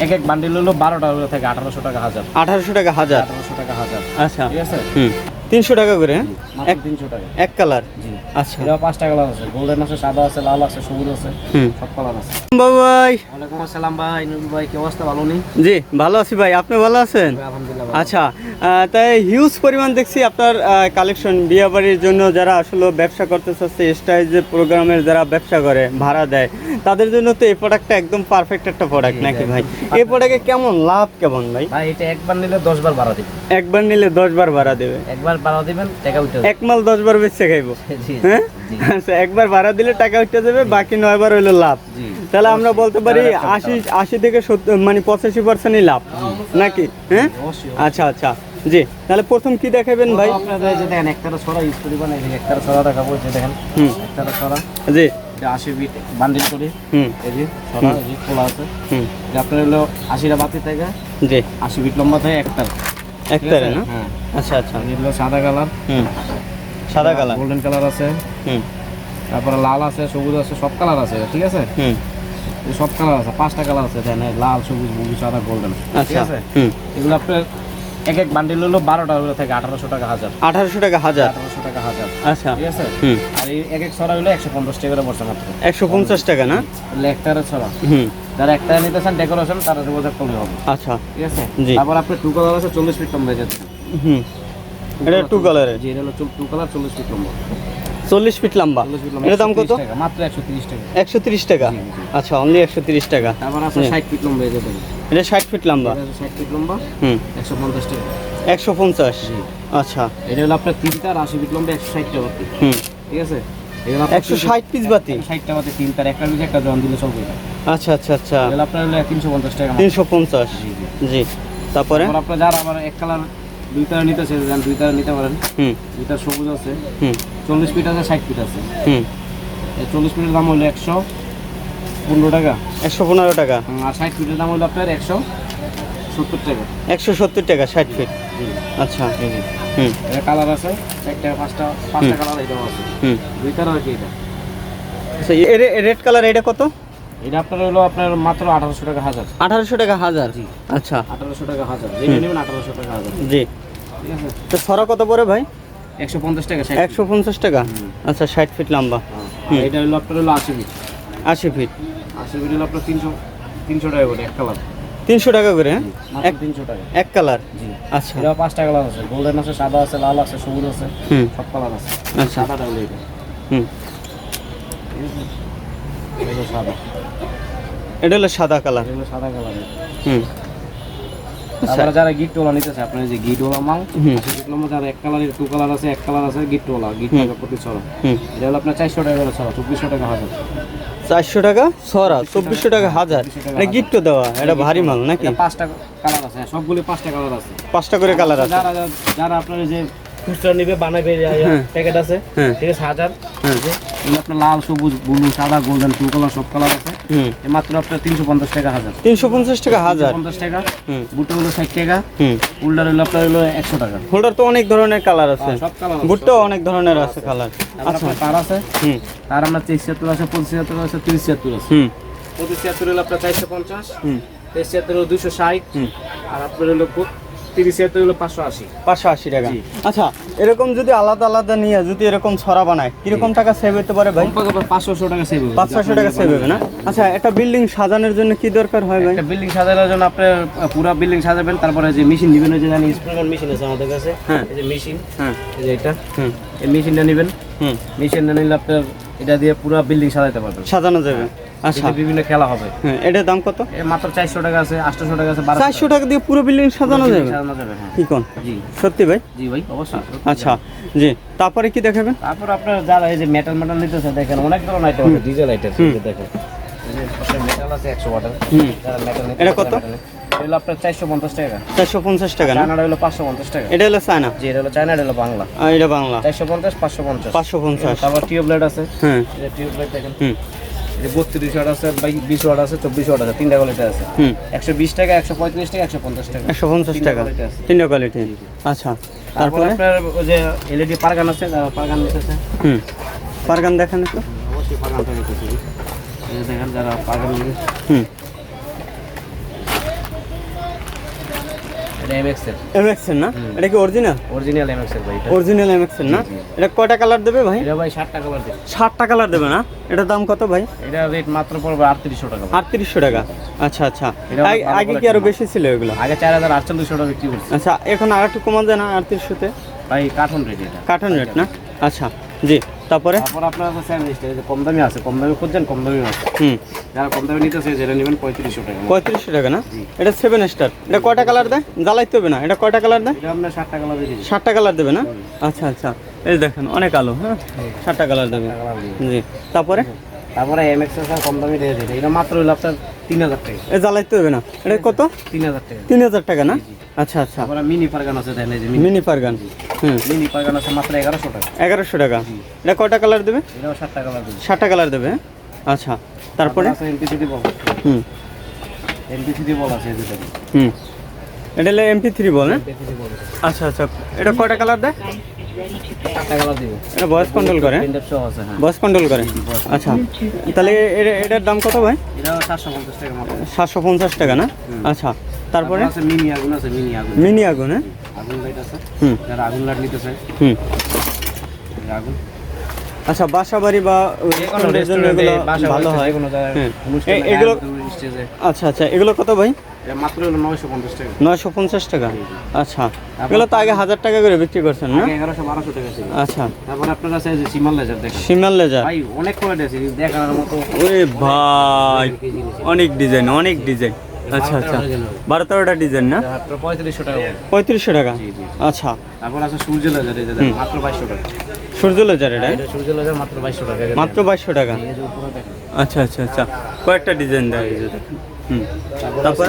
এক এক বান্ডিল হলো বারোটা থেকে আঠারোশো টাকা হাজার। আঠারোশো টাকা হাজার। আঠারোশো টাকা হাজার। আচ্ছা। ঠিক আছে? হুম। তিনশো টাকা করে হ্যাঁ? এক তিনশো টাকা। এক কালার? আচ্ছা। এটা পাঁচটা কালার আছে। গোল্ডেন আছে সাদা আছে লাল আছে সবুজ আছে সব কালার আছে। বাবাই। ওয়ালাইকুম আসসালাম ভাই ভাই কি অবস্থা? ভালো নেই জি ভালো আছি ভাই। আপনি ভালো আছেন? আলহামদুলিল্লাহ আচ্ছা তাই হিউজ পরিমাণ দেখছি আপনার কালেকশন বিয়ে বাড়ির জন্য যারা আসলে ব্যবসা করতে চাচ্ছে প্রোগ্রামের যারা ব্যবসা করে ভাড়া দেয় তাদের জন্য তো এই প্রোডাক্টটা একদম পারফেক্ট একটা প্রোডাক্ট নাকি ভাই? এই প্রোডাক্টে কেমন লাভ কেমন ভাই? ভাই এটা একবার নিলে দশ বার ভাড়া দিবেন একবার নিলে দশ বার ভাড়া দেবে। একবার ভাড়া দিবেন টাকা উঠে এক মাল দশ বার বেচে খাইবো। হ্যাঁ? আচ্ছা একবার ভাড়া দিলে টাকা উঠতে যাবে বাকি নয় বার হইল লাভ। তাহলে আমরা বলতে পারি আশি আশি থেকে সত্তর মানে পঁচাশি পার্সেন্টই লাভ। নাকি? হ্যাঁ? আচ্ছা আচ্ছা। জি তাহলে প্রথম কি দেখাবেন ভাই? যে দেখেন একটারা ছড়া ইউজ করি বানাই একটারা ছড়া দেখাবো যে দেখেন একটারা ছড়া। জি। আশি বিট বান্ডিল করি। হুম। এই যে ছড়া এই যে খোলা আছে। হুম। আপনার হলো আশিটা বাতি থেকে জি। আশি বিট লম্বা থেকে একটা একটারে না? হ্যাঁ। আচ্ছা আচ্ছা। এই হলো সাদা কালার। হুম। সাদা কালার। গোল্ডেন কালার আছে। হুম। তারপরে লাল আছে সবুজ আছে সব কালার আছে ঠিক আছে? হুম। সব কালার আছে পাঁচটা কালার আছে দেখেন লাল সবুজ বুলু সাদা গোল্ডেন ঠিক আচ্ছা আছে? হুম। এগুলো আপনার এক এক বান্ডিল হলো বারোটা থেকে আঠারোশো টাকা হাজার। আঠারোশো টাকা হাজার? আঠারোশো টাকা হাজার। আচ্ছা ঠিক আছে? হুম। আর এই এক এক ছড়া হলো একশো পঞ্চাশ টাকা করে পড়ছে মাত্র। একশো পঞ্চাশ টাকা না? একটারে ছড়া। হুম। যারা একটা নিতে চান ডেকোরেশন তারা যোগাযোগ করলে হবে। আচ্ছা। ঠিক আছে। তারপর আপনার টু কালার আছে চল্লিশ ফিট লম্বা যাচ্ছে। হুম। এটা টু কালারের জি এটা হলো টু কালার চল্লিশ ফিট লম্বা। চল্লিশ ফিট লম্বা। এটার দাম কত? মাত্র একশো তিরিশ টাকা। একশো তিরিশ টাকা। আচ্ছা অনলি একশো তিরিশ টাকা। তারপর আছে ষাট ফিট লম্বা এই এটা ষাট ফিট লম্বা। ষাট ফিট লম্বা হুম। একশো পঞ্চাশ টাকা। একশো পঞ্চাশ? আচ্ছা। এটা হলো আপনার তিনটা আর আশি ফিট লম্বা একশো ষাট টাকা হুম। ঠিক আছে? একশো ষাট পিস বাতি? ষাট টাকা বাতি তিনটার একটা পিস একটা জন দিলে এটা আচ্ছা আচ্ছা আচ্ছা। আপনার হলো তিনশো পঞ্চাশ টাকা। তিনশো পঞ্চাশ। জি তারপরে? আপনার যারা আবার এক কালার দুই তারা নিতে চান দুই তারা নিতে পারেন হুম। দুইটা সবুজ আছে হুম। চল্লিশ ফিট আছে ষাট ফিট আছে। হুম। এই চল্লিশ ফিটের দাম হলো একশো পনেরো টাকা। একশো পনেরো টাকা। আর ষাট ফিটের দাম হলো আপনার একশো সত্তর টাকা। একশো সত্তর টাকা ষাট ফিট। আচ্ছা। হুম। কালার আছে চারটা পাঁচটা পাঁচটা কালার এটাও আছে। হুম। দুই তারা আর কি এটা? আচ্ছা রেড কালার এটা কত? এটা আপনার হলো আপনার মাত্র আঠারোশো টাকা হাজার। আঠারোশো টাকা হাজার? জি। আচ্ছা। আঠারোশো টাকা হাজার। যেটা নেবেন আঠারোশো টাকা হাজার। জি। ঠিক আছে? তো ছড়া কত পড়ে ভাই? একশো পঞ্চাশ টাকা একশো পঞ্চাশ টাকা? আচ্ছা ষাট ফিট লম্বা। হুম। এটা হলো আপনার হলো আশি ফিট। আশি ফিট। আশি ফিট হলো আপনার তিনশো তিনশো টাকা করে এক কালার। তিনশো টাকা করে হ্যাঁ? এক তিনশো টাকা। এক কালার? জি। আচ্ছা। এটা পাঁচটা কালার আছে। গোল্ডেন আছে সাদা আছে লাল আছে সবুজ আছে সব কালার আছে। আচ্ছা। সাদাটা হলো এটা। হুম। সাদা। এটা হলো সাদা কালার। সাদা কালার। হুম। আচ্ছা। যারা গিফটওয়ালা নিতেছে আপনার এই যে গিটওয়ালা মাল ডিপ্লোমা যারা এক কালারের টু কালার আছে এক কালার আছে গিফট হুম। টাকা প্রতি ছড়া। এটা হলো আপনার চারশো টাকা ছড়া চব্বিশশো টাকা হাজার। চারশো টাকা ছড়া চব্বিশশো টাকা হাজার। এটা গিফট দেওয়া এটা ভারী মাল নাকি? পাঁচটা কালার আছে হ্যাঁ, সবগুলি পাঁচটা কালার আছে। পাঁচটা করে কালার আছে। যারা যারা- আপনার যে খুচরা নিবে বানাবে হ্যাঁ। প্যাকেট আছে হ্যাঁ। ঠিক আছে হাজার হ্যাঁ। আপনার লাল সবুজ ব্লু সাদা গোল্ডেন টু কালার সব কালার আছে। মাত্র আপনার তিনশো পঞ্চাশ টাকা হাজার। তিনশো পঞ্চাশ টাকা হাজার। পঞ্চাশ টাকা। হুম। বুটটা হলো ষাট টাকা। হুম। উল্টার হলো আপনার হলো একশো টাকা। হোল্ডার তো অনেক ধরনের কালার আছে। সব কালার ভুট্টাও অনেক ধরনের আছে কালার আচ্ছা। তার আছে। হুম। তার আমরা তেইশ ছিয়াত্তর আছে পঁচিশ ছিয়াত্তর আছে তিরিশ ছিয়াত্তর আছে। হুম। পঁচিশ ছিয়াত্তর হলো আপনার চারশো পঞ্চাশ। হুম। তেইশ ছিয়াত্তর হলো দুশো ষাট। হুম। আর আপনার হলো তিরিশ হলো পাঁচশো আশি। পাঁচশো আশি টাকা। আচ্ছা এরকম যদি আলাদা আলাদা নিয়ে যদি এরকম ছড়া বানায় কীরকম টাকা সেভ হতে পারে ভাই? পাঁচশো টাকা সেভ হবে। পাঁচ টাকা সেভ হবে না? আচ্ছা একটা বিল্ডিং সাজানোর জন্য কি দরকার হয় ভাই? একটা বিল্ডিং সাজানোর জন্য আপনি পুরো বিল্ডিং সাজাবেন তারপরে যে মেশিন নেবেন ওই যে জানি স্প্রিঙ্গার মেশিন আছে আমাদের কাছে। হ্যাঁ। এই যে মেশিন হ্যাঁ। এই যে এটা। হুম। এই মেশিনটা নেবেন। হুম। মেশিনটা নিলে আপনার এটা দিয়ে পুরো বিল্ডিং সাজাতে পারবেন। সাজানো যাবে। আচ্ছা। বিভিন্ন খেলা হবে। হ্যাঁ এটার দাম কত? এ মাত্র চারশো টাকা আছে আটশোশো টাকা আছে চারশো টাকা দিয়ে পুরো বিল্ডিং সাজানো যাবে? সাজানো যাবে হ্যাঁ। কি কোন জি। সত্যি ভাই? জি ভাই অবশ্যই। আচ্ছা জি। তারপরে কি দেখাবেন? তারপর আপনার যারা এই যে মেটাল মেটাল নিতেছে দেখেন অনেক ধরনের আইটেম আছে ডিজেল আইটেম দেখেন। মেটাল আছে একশো ওয়াটার এটা কত? আপনার চারশো পঞ্চাশ টাকা। চারশো পঞ্চাশ টাকা চায়নাটা হলো পাঁচশো পঞ্চাশ টাকা। এটা হলো চায়না? জি এটা হলো চায়না এটা হলো বাংলা। এটা বাংলা। চারশো পঞ্চাশ পাঁচশো পঞ্চাশ। পাঁচশো পঞ্চাশ। তারপর টিউবলাইট আছে। হ্যাঁ। টিউবলাইট দেখেন। হুম। বত্রিশ ওয়াট আছে বিশ ওয়াট আছে চব্বিশ ওয়াট আছে তিনটা কোয়ালিটি আছে। হুম। একশো বিশ টাকা একশো পঁয়ত্রিশ টাকা একশো পঞ্চাশ টাকা। একশো পঞ্চাশ টাকা। তিনটা কোয়ালিটি আচ্ছা তারপরে আপনার ওই যে এলইডি পারগান আছে পারগান আছে হুম। পারগান দেখান একটু। অবশ্যই যে দেখেন যারা পারগান হুম। এটা এমএক্স এর এমএক্স এর না? এটা কি অরিজিনাল অরিজিনাল এমএক্স এর ভাই এটা। অরিজিনাল এমএক্স এর না? এটা কয়টা কালার দেবে ভাই? এটা ভাই টাকা কালার দেবে। না? এটার দাম কত ভাই? এটা রেট মাত্র পড়বে আটত্রিশশো টাকা ভাই। আটত্রিশশো টাকা। আচ্ছা আচ্ছা। এটা আগে- কি আরও বেশি ছিল এগুলো? আগে চার হাজার আটচল্লিশশো টাকা বিক্রি করছে। আচ্ছা এখন আর একটু কমান যায় না আটত্রিশশোতে? ভাই কার্টুন রেট এটা। কার্টন রেট না? আচ্ছা। জি তারপরে? তারপর আপনার কাছে স্যান্ডউইচ যে কম দামি আছে কম দামি খুঁজছেন কম দামি আছে। হুম। যারা কম দামি নিতেছে যেটা নেবেন পঁয়ত্রিশশো টাকা। পঁয়ত্রিশশো টাকা না? এটা সেভেন স্টার এটা কয়টা কালার দেয়? জ্বালাইতে হবে না। এটা কয়টা কালার দেয়? এটা আপনার ষাট টাকা লাগে দিবে। ষাটটা কালার দেবে না? আচ্ছা আচ্ছা। এই দেখেন অনেক আলো হ্যাঁ? ষাটটা কালার দেবে। জি। তারপরে? তারপরে এমএক্স এর কম দামি রেট এটা। এটা মাত্র হলো আপনার তিন হাজার টাকা। এ জ্বালাইতে হবে না। এটা কত? তিন হাজার টাকা। তিন হাজার টাকা না? আচ্ছা আচ্ছা। তারপরে মিনি ফারগান আছে দেন যে মিনি। ফারগান। হুম। মিনি ফারগান আছে মাত্র এগারোশো টাকা। এগারোশো টাকা। এটা কয়টা কালার দেবে? এটাও ষাট টাকা লাগবে ষাটটা কালার দেবে হ্যাঁ? আচ্ছা। তারপরে? এমপিসিডি বল। হুম। এমপিসিডি বল আছে হুম। এটা এমপি থ্রি বল হ্যাঁ? আচ্ছা আচ্ছা। এটা কয়টা কালার দেয়? দিবে এটা ভয়েস কন্ট্রোল করে? আছে হ্যাঁ। ভয়েস কন্ট্রোল করে? আচ্ছা তাহলে এটার দাম কত ভাই? সাতশো পঞ্চাশ টাকা না? আচ্ছা তারপরে? মিনি আগুন আছে মিনি আগুন। মিনি আগুন হ্যাঁ? আগুন লাইট আছে। হুম। আগুন লাইট নিতে চায়। হুম। আগুন। আচ্ছা বাসা বাড়ি বা রেস্টুরেন্টের জন্য এগুলো ভালো হয় হ্যাঁ। এগুলো- আচ্ছা আচ্ছা এগুলো কত ভাই? মাত্র নয়শো পঞ্চাশ টাকা। নয়শো পঞ্চাশ টাকা? আচ্ছা। এগুলো তো আগে হাজার টাকা করে বিক্রি করছেন না? এগারোশো বারোশো টাকা ছিল। আচ্ছা। তারপর আপনার কাছে যে সিমাল লেজার দেখেন। সিমাল লেজার? ভাই অনেক কোয়ালিটি আছে দেখার মতো। ওরে ভাই অনেক ডিজাইন অনেক ডিজাইন। আচ্ছা আচ্ছা। বারো তেরোটা ডিজাইন না? পঁয়ত্রিশশো টাকা পঁয়ত্রিশশো টাকা? আচ্ছা। তারপর আছে সূর্য লেজার মাত্র বাইশশো টাকা। সূর্য লেজার এটা? এটা সূর্য লেজার মাত্র বাইশশো টাকা। মাত্র বাইশশো আচ্ছা আচ্ছা আচ্ছা। কয়েকটা ডিজাইন দেয় তারপর?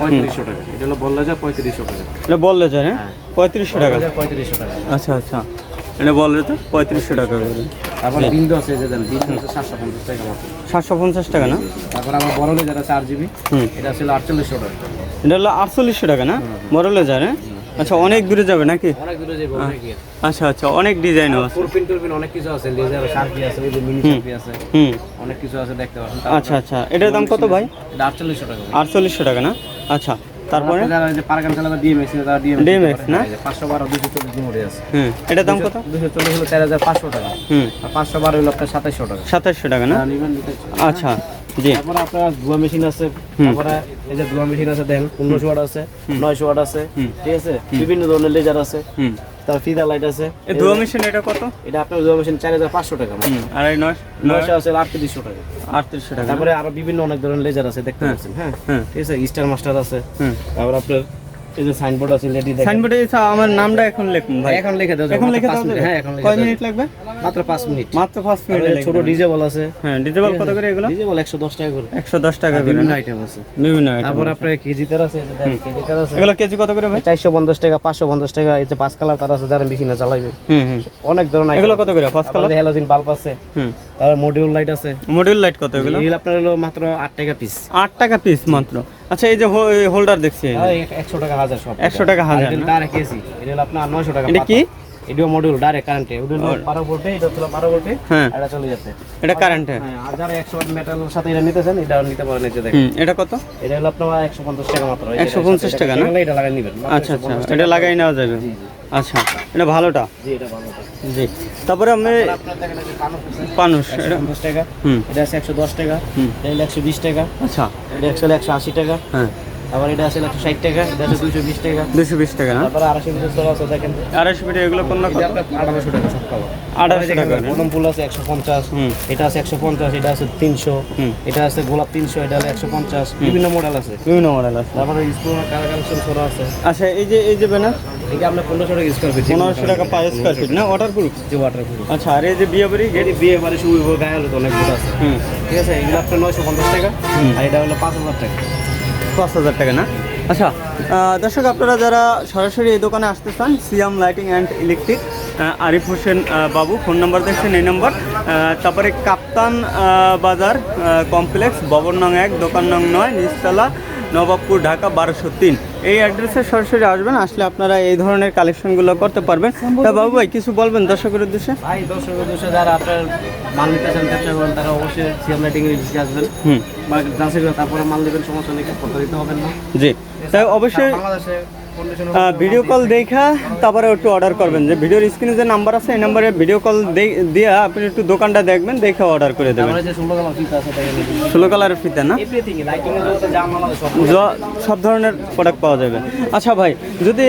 পঁয়ত্রিশশো টাকা। এটা হলো বল লেজার পঁয়ত্রিশশো টাকা। এটা বল লেজার হ্যাঁ? পঁয়ত্রিশশো টাকা। লেজার পঁয়ত্রিশশো টাকা। আচ্ছা আচ্ছা। এটা বল লেজার পঁয়ত্রিশশো টাকা করে। তারপর বিন্দু আছে এই যে দেন বিন্দু আছে সাতশো পঞ্চাশ টাকা মাত্র সাতশো পঞ্চাশ টাকা না? তারপর আমার বড় লেজার আছে আট জিবি। এটা ছিল আটচল্লিশশো টাকা। এটা হলো আটচল্লিশশো টাকা না? বড় লেজার হ্যাঁ? আচ্ছা অনেক দূরে যাবে নাকি? অনেক দূরে যাব অনেক ইয়ে। আচ্ছা আচ্ছা অনেক ডিজাইনও আছে। ফুলপিন টুলপিন অনেক কিছু আছে লেজার শার্পি আছে ওই যে মিনি শার্পি আছে হুম। অনেক কিছু আছে দেখতে পাচ্ছেন। আচ্ছা আচ্ছা এটার দাম কত ভাই? এটা আটচল্লিশশো টাকা আটচল্লিশশো টাকা না? আচ্ছা তারপরে? যারা এই যে পারগান চালাবে ডিএমএক্স তারা ডিএমএক্স DMX না? পাঁচশো বারো দুশো চল্লিশ আছে। হুম এটার দাম কত? দুশো চল্লিশ হলো চার হাজার পাঁচশো টাকা। হুম। আর পাঁচশো বারো হলো আপনার সাতাইশশো টাকা। সাতাশশো টাকা না? নিতে আচ্ছা তারপরে আপনার ধোয়া মেশিন আছে তারপরে এই যে ধোয়া মেশিন আছে দেখেন পনেরোশো ওয়াট আছে নয়শো ওয়াট আছে ঠিক আছে? বিভিন্ন ধরনের লেজার আছে তার ফিদা লাইট আছে। এই ধোয়া মেশিন এটা কত? এটা আপনার ধোয়া মেশিন চার হাজার পাঁচশো টাকা আর এই নয়শো আছে আটত্রিশশো টাকা। আটত্রিশশো টাকা। তারপরে আরও বিভিন্ন অনেক ধরনের লেজার আছে দেখতে পাচ্ছেন হ্যাঁ? ঠিক আছে স্টার মাস্টার আছে। তারপর আপনার এই যে সাইনবোর্ড আছে লেডি সাইনবোর্ডে আমার নামটা এখন লিখুন ভাই। এখন লিখে দাও এখন লিখে দাও হ্যাঁ এখন লিখে কয় মিনিট লাগবে? মাত্র পাঁচ মিনিট। মাত্র পাঁচ মিনিট ছোট ডিজে বল আছে। হ্যাঁ ডিজেবল কত করে এগুলো? ডিজে বল একশো দশ টাকা করে। একশো দশ টাকা করে বিভিন্ন আইটেম আছে। বিভিন্ন item তারপর। আপনার কেজি তার আছে এই যে দেখেন, কেজি তার আছে এগুলো কেজি কত করে ভাই? চারশো পঞ্চাশ টাকা পাঁচশো পঞ্চাশ টাকা এই যে পাঁচ কালার তার আছে যারা মেশিনে চালাইবে। হুম হুম। অনেক ধরনের এগুলো কত করে? পাঁচ কালার? হ্যালোজিন বাল্ব আছে। হুম। তারপর মডিউল লাইট আছে। মডিউল লাইট কত এগুলো? এগুলো আপনার হলো মাত্র আট টাকা পিস আট টাকা পিস মাত্র। আচ্ছা এই যে হোল্ডার দেখছি। এই যে। একশো টাকা হাজার সব। একশো টাকা হাজার? ডাইরেক্ট কেসি এটা হলো আপনার নয়শো টাকা এটা কি? এটিও মডিউল ডাইরেক্ট কারেন্টে ওটা হলো বারো ভোল্টে এটা হলো বারো ভোল্টে এটা চলে যাচ্ছে। এটা কারেন্টে হ্যাঁ আর যারা একশো ওয়াট মেটালের সাথে এটা নিতেছেন এটা নিতে পারেন এই যে দেখেন। এটা কত? এটা হলো আপনার একশো পঞ্চাশ টাকা মাত্র। এই যে 150 টাকা না? এটা- লাগাই নিবেন আচ্ছা আচ্ছা এটা লাগাই নেওয়া যাবে। আচ্ছা এটা ভালোটা? জি এটা ভালো জি। তারপরে আমি পানুষ এটা পঞ্চাশ টাকা। হুম। এটা আছে একশো দশ টাকা। হুম। এটা হলো একশো বিশ টাকা। আচ্ছা। এটা একশো একশো আশি টাকা। হ্যাঁ। আবার এটা আছে একশো ষাট টাকা এটা আছে দুইশো বিশ টাকা। দুশো বিশ টাকা তারপরে আড়াইশো পঞ্চাশ আছে দেখেন। আড়াইশো ফিটে এগুলো কোন আঠারোশো টাকা সব খাবার আঠারোশো টাকা প্রথম ফুল আছে একশো পঞ্চাশ এটা আছে একশো পঞ্চাশ এটা আছে তিনশো এটা আছে গোলাপ তিনশো এটা হলো একশো পঞ্চাশ বিভিন্ন মডেল আছে। বিভিন্ন মডেল আছে। তারপরে স্টোর কালার কালেকশন করা আছে। আচ্ছা এই যে এই যে ব্যানার? এটা আপনার পনেরোশো টাকা স্কোয়ার ফিট পনেরোশো টাকা পার স্কোয়ার ফিট না? ওয়াটার প্রুফ যে ওয়াটার প্রুফ আচ্ছা আর এই যে বিয়ে বাড়ি এটি বিয়ে বাড়ি শুরু গায়ে হলো তো অনেক আছে। ঠিক আছে? এগুলো আপনার নয়শো পঞ্চাশ টাকা। আর এটা হলো পাঁচ হাজার টাকা। পাঁচ হাজার টাকা, না? আচ্ছা দর্শক, আপনারা যারা সরাসরি এই দোকানে আসতে চান, Siam lighting and electric Arif Hossain Babu, phone number দেখছেন এই নম্বর। তারপরে কাপ্তান বাজার কমপ্লেক্স, ভবন নং এক, দোকান নং নয়, নিচতলা নবাবপুর ঢাকা বারোশো তিন। এই অ্যাড্রেসে সরাসরি আসবেন আসলে আপনারা এই ধরনের কালেকশনগুলো করতে পারবেন। তা বাবু ভাই কিছু বলবেন দর্শকের উদ্দেশ্যে? ভাই দর্শকের উদ্দেশ্যে যারা আপনার মাল নিতে চান ব্যবসা করেন তারা অবশ্যই সিএম লাইটিং এর আসবেন। যাচাই করে তারপরে মাল নেবেন সমস্যা নেই প্রতারিত হবেন না। জি। তাই অবশ্যই বাংলাদেশে ভিডিও কল দেখা তারপরে একটু অর্ডার করবেন। যে ভিডিওর স্ক্রিনে যে নাম্বার আছে এই নাম্বারে ভিডিও কল দিয়ে আপনি একটু দোকানটা দেখবেন দেখে অর্ডার করে দেবেন। ষোলো কালারের ফিতে না? সব। ধরনের প্রোডাক্ট পাওয়া যাবে। আচ্ছা ভাই যদি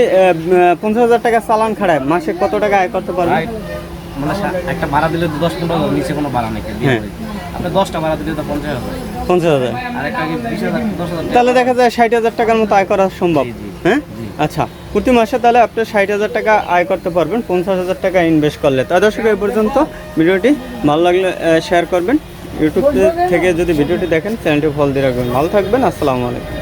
পঞ্চাশ হাজার টাকা চালান খাড়ায় মাসে কত টাকা আয় করতে পারবেন? মানে একটা ভাড়া দিলে দশ পনেরো নিচে কোনো ভাড়া নেই হ্যাঁ। আপনি দশটা ভাড়া দিলে তো পঞ্চাশ হাজার। পঞ্চাশ তাহলে দেখা যায় ষাট হাজার টাকার মতো আয় করা সম্ভব। হ্যাঁ? আচ্ছা প্রতি মাসে তাহলে আপনি ষাট হাজার টাকা আয় করতে পারবেন পঞ্চাশ হাজার টাকা ইনভেস্ট করলে। তাই দর্শক এই পর্যন্ত ভিডিওটি ভালো লাগলে শেয়ার করবেন। ইউটিউব থেকে যদি ভিডিওটি দেখেন চ্যানেলটি ফল দিয়ে রাখবেন। ভালো থাকবেন আসসালামু আলাইকুম।